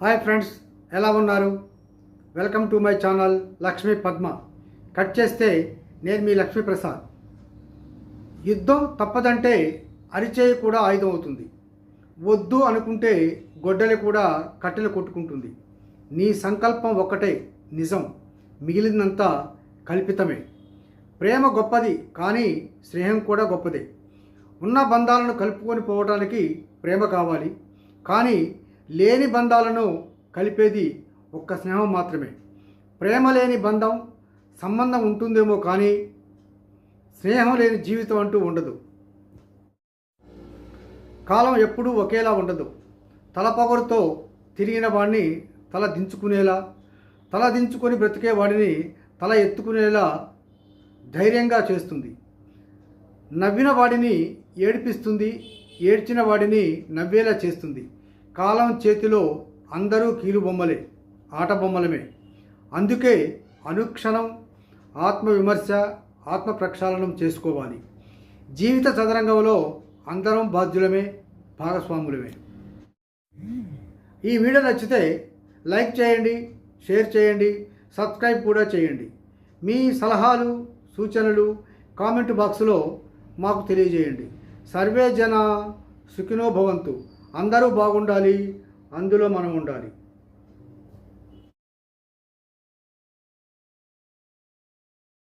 Hi friends ఎలా ఉన్నారు? Welcome to my channel Lakshmi Padma. Cut చేస్తే నేను మీ లక్ష్మీప్రసాద్ యుద్ధం తప్పదంటే అరిచేయి కూడా ఆయుధం అవుతుంది. వద్దు అనుకుంటే గొడ్డలి కూడా కట్టెలు కొట్టుకుంటుంది. నీ సంకల్పం ఒక్కటే నిజం. మిగిలినంతా కల్పితమే. ప్రేమ గొప్పది కానీ స్నేహం కూడా గొప్పదే. ఉన్న బంధాలను కలుపుకొని పోవడానికి ప్రేమ కావాలి. కానీ లేని బంధాలను కలిపేది ఒక్క స్నేహం మాత్రమే. ప్రేమ లేని బంధం సంబంధం ఉంటుందేమో కానీ స్నేహం లేని జీవితం అంటూ ఉండదు. కాలం ఎప్పుడూ ఒకేలా ఉండదు. తలపొగరుతో తిరిగిన వాడిని తల దించుకునేలా తల దించుకొని బ్రతికే వాడిని తల ఎత్తుకునేలా ధైర్యంగా చేస్తుంది. నవ్విన వాడిని ఏడిపిస్తుంది ఏడ్చిన వాడిని నవ్వేలా చేస్తుంది. కాలం చేతిలో అందరూ కీలుబొమ్మలే ఆట బొమ్మలమే అందుకే అనుక్షణం ఆత్మవిమర్శ ఆత్మ ప్రక్షాళనం చేసుకోవాలి. జీవిత చదరంగంలో అందరం బాధ్యులమే భాగస్వాములమే. ఈ వీడియో నచ్చితే లైక్ చేయండి షేర్ చేయండి సబ్స్క్రైబ్ కూడా చేయండి. మీ సలహాలు సూచనలు కామెంట్ బాక్స్లో మాకు తెలియజేయండి. సర్వే జన సుఖినో భవంతు. అందరూ బాగుండాలి అందులో మనం ఉండాలి.